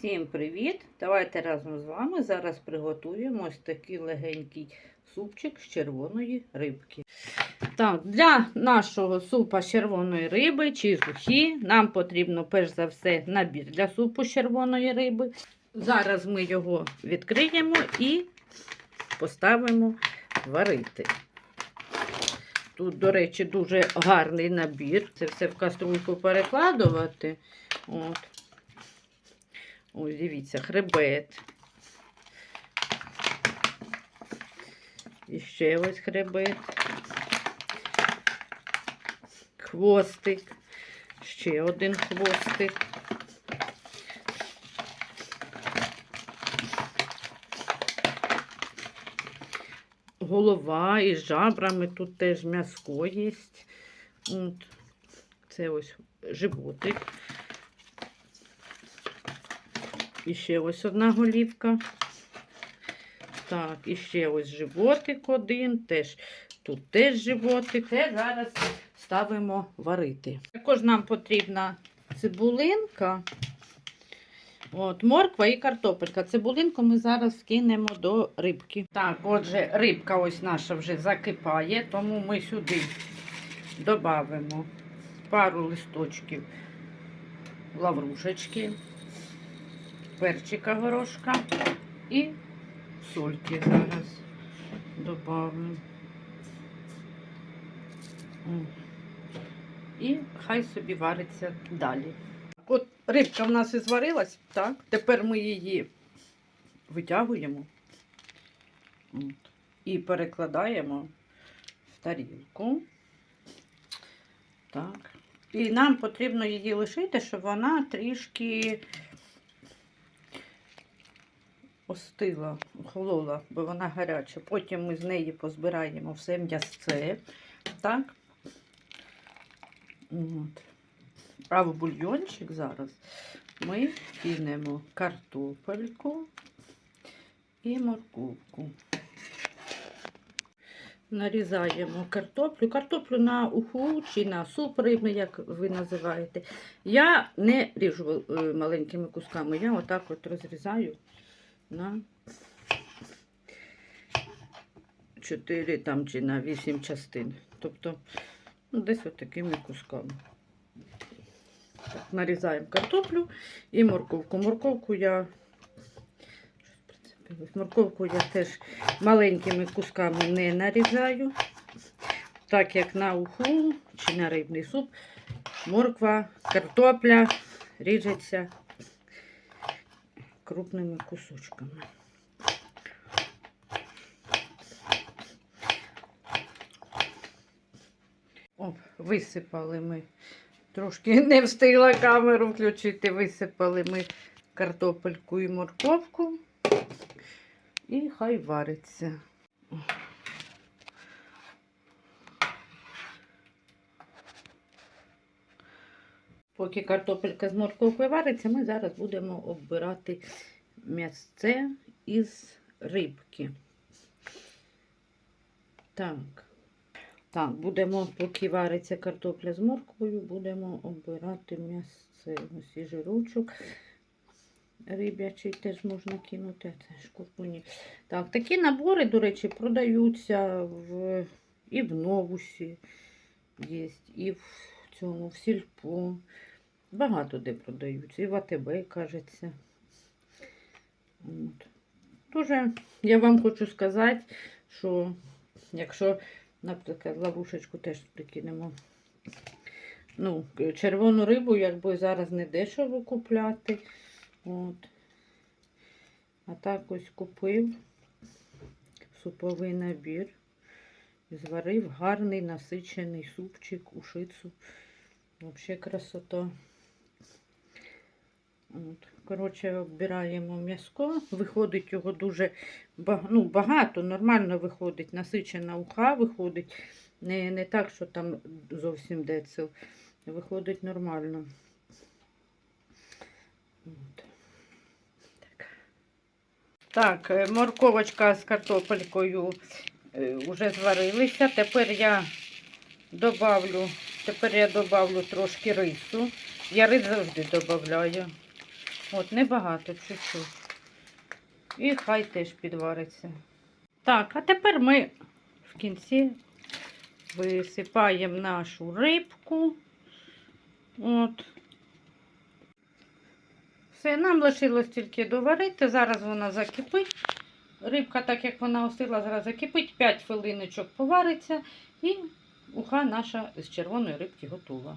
Всім привіт! Давайте разом з вами зараз приготуємо ось такий легенький супчик з червоної рибки. Так, для нашого супа з червоної риби чи сухі нам потрібно перш за все набір для супу з червоної риби. Зараз ми його відкриємо і поставимо варити. Тут, до речі, дуже гарний набір. Це все в каструльку перекладувати. От. Ось, дивіться, хребет. І ще ось хребет. Хвостик. Ще один хвостик. Голова із жабрами, тут теж м'яско є. От. Це ось животик. І ще ось одна голівка. Так, і ще ось животик один. Теж, тут теж животик. Це зараз ставимо варити. Також нам потрібна цибулинка. От, морква і картопелька. Цибулинку ми зараз кинемо до рибки. Так, отже, рибка ось наша вже закипає, тому ми сюди додамо пару листочків лаврушечки перчика горошка і сольки зараз добавимо. І хай собі вариться далі. От рибка в нас і зварилась, так? Тепер ми її витягуємо і перекладаємо в тарілку. Так. І нам потрібно її лишити, щоб вона трішки остила, охолола, бо вона гаряча. Потім ми з неї позбираємо все м'ясце. Так. От. А в бульйончик зараз ми кинемо картопельку і морковку. Нарізаємо картоплю. Картоплю на уху чи на суп рибний, як ви називаєте. Я не ріжу е, маленькими кусками, я отак от розрізаю на 4 там, чи на 8 частин. Тобто, ну, десь от кусками. Так, нарізаємо картоплю і морковку. Морковку я Морковку я теж маленькими кусками не нарізаю, так як на уху чи на рибний суп, морква, картопля ріжеться крупними кусочками. О, висипали ми. Трошки не встигла камеру включити, висипали ми картопельку і морковку. І хай вариться. Поки картопелька з морковкою вариться, ми зараз будемо оббирати м'ясце із рибки. Так. Так, будемо, поки вариться картопля з морквою, будемо оббирати м'ясце. Ось і жирочок рибячий теж можна кинути, а це шкурку ні. Так, такі набори, до речі, продаються в, і в новусі є, і в цьому, в сільпо. Багато де продаються. І в АТБ, кажеться. От. Дуже я вам хочу сказати, що якщо, наприклад, лавушечку теж туди кинемо. Ну, червону рибу, якби зараз не дешево купляти. От. А так ось купив суповий набір. Зварив гарний насичений супчик, ушицу. Взагалі красота. От. Коротше, оббираємо м'яско. Виходить його дуже ну, багато, нормально виходить. Насичена уха виходить. Не не так, що там зовсім децил. Виходить нормально. От. Так, е, морковочка з картопелькою вже зварилися. Тепер я добавлю, тепер я добавлю трошки рису. Я рис завжди додаю. От, небагато, чуть-чуть. І хай теж підвариться. Так, а тепер ми в кінці висипаємо нашу рибку. От. Все, нам лишилось тільки доварити. Зараз вона закипить. Рибка, так як вона остила, зараз закипить, 5 хвилиночок повариться і уха наша з червоної рибки готова.